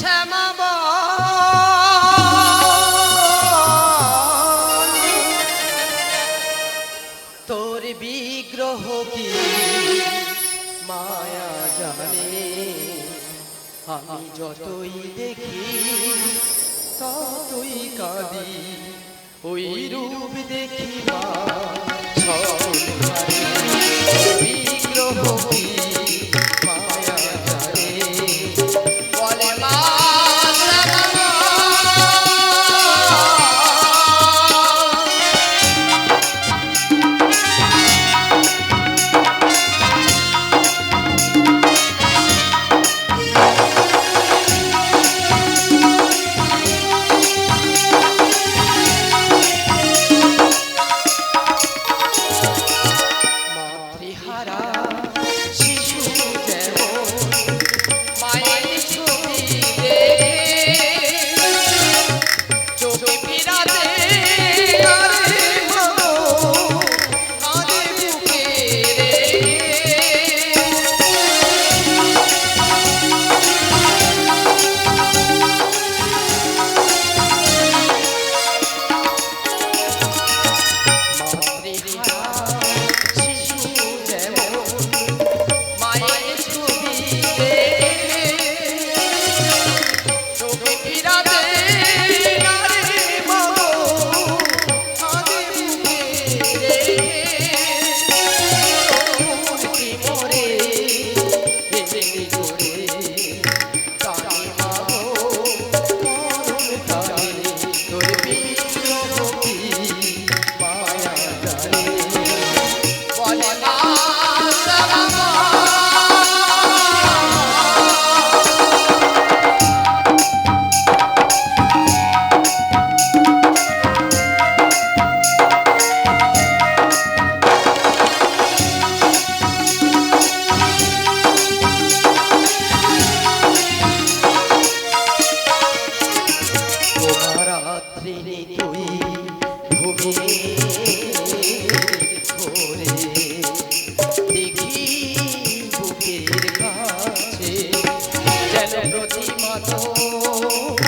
শ্যামাব তোর বিগ্রহ কি? মায়া জানে। আমি যতই দেখি, ততই কাঁদি। ওই রূপ দেখিবা বিগ্রহ কি? વિરોધી મારો